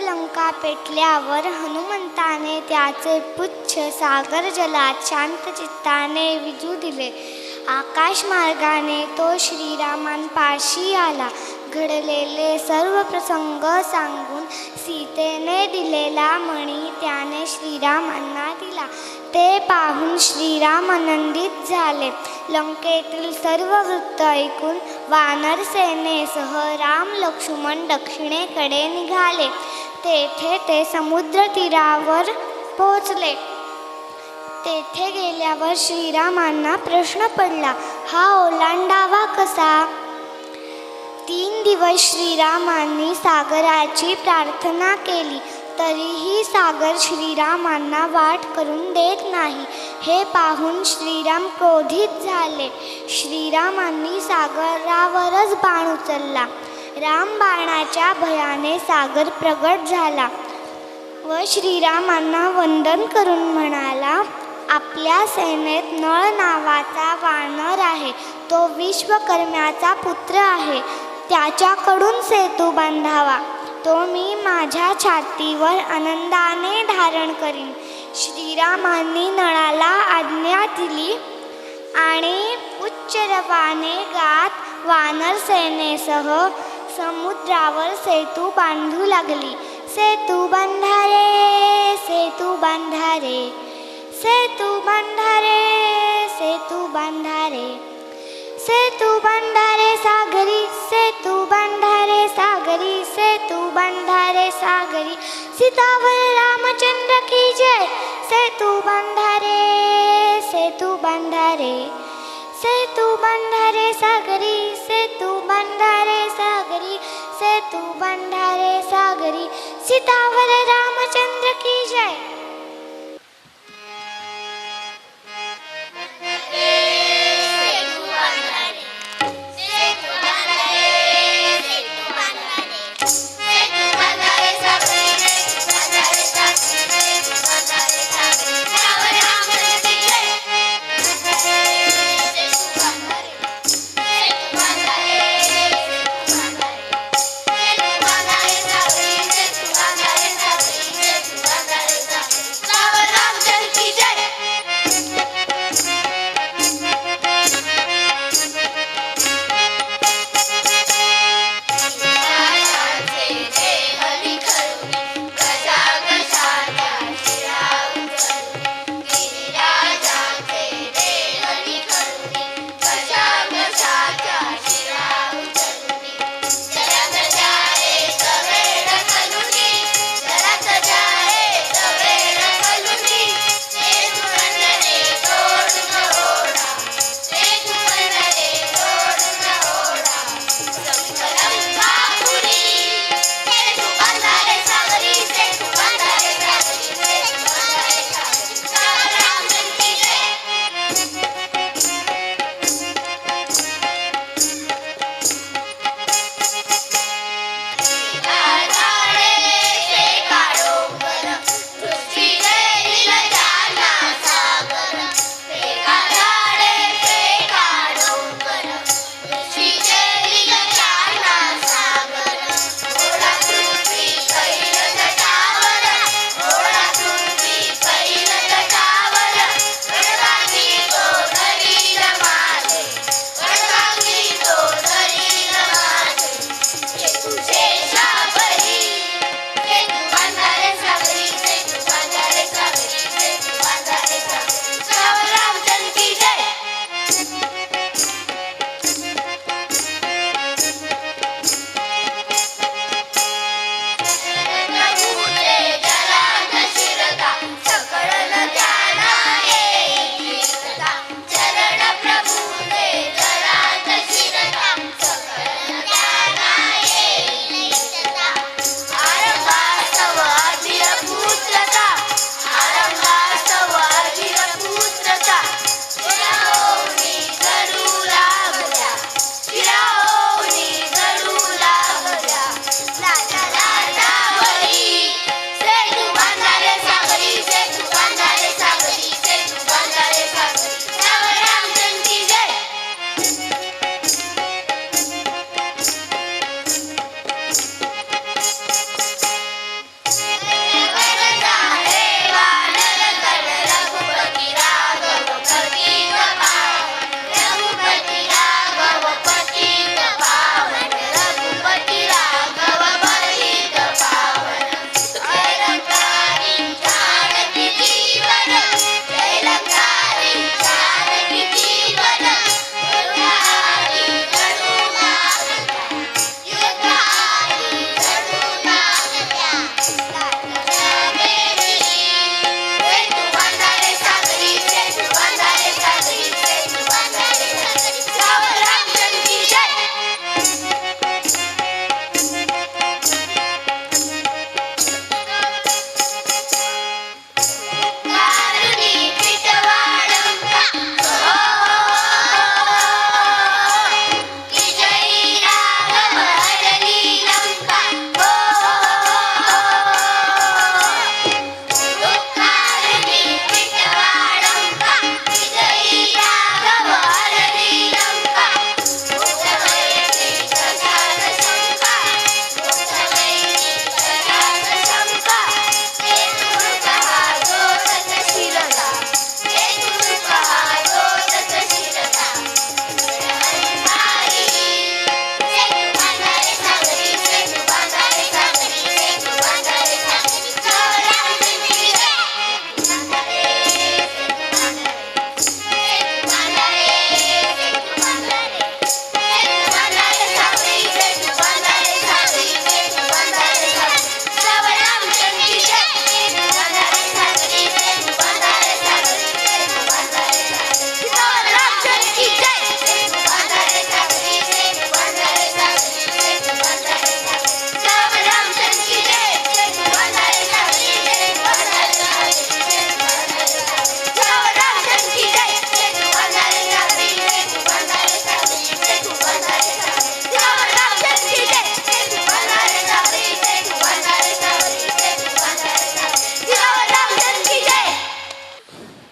लंका पेटल्यावर हनुमंताने त्याचे पुच्छ सागर जलात शांत चित्ताने विजू दिले. आकाश मार्गाने तो श्रीरामांपाशी आला. घडलेले सर्व प्रसंग सांगून सीतेने दिलेला मणी त्याने श्रीरामांना दिला. ते पाहून श्रीराम आनंदित झाले. लंकेतील सर्व वृत्त ऐकून वानर सेनेसह राम लक्ष्मण दक्षिणेकडे निघाले. तेथे ते समुद्र तीरावर पोहोचले. तेथे गेल्यावर श्रीरामांना प्रश्न पडला हा ओलांडावा कसा? तीन दिवस श्रीरामांनी सागराची प्रार्थना केली तरीही सागर श्रीरामांना वाट करून देत नाही. हे पाहून श्रीराम क्रोधित झाले. श्रीरामांनी सागरावरच बाण उचलला. रामबाणाच्या भयाने सागर प्रगट झाला व श्रीरामांना वंदन करून म्हणाला आपल्या सेनेत नळ नावाचा वानर आहे. तो विश्वकर्म्याचा पुत्र आहे. त्याच्याकडून सेतू बांधावा. तो मी माझ्या छातीवर आनंदाने धारण करीन. श्रीरामांनी नळाला आज्ञा दिली आणि उच्चरवाने गात वानर सेनेसह समुद्रावर सेतू बांधू लागली। सेतू बंधारे सेतू बंधारे सेतू बंधारे सेतू बंधारे। सेतू बंधारे सागरी सेतू बंधारे सागरी सेतू बंधारे सागरी। सीतावर रामचंद्र की जय। सेतू बंधारे सेतू से तू बंधारे सागरी सेतू बंधारे सागरी सेतू बंधारे सागरी। सीतावर रामचंद्र की जय।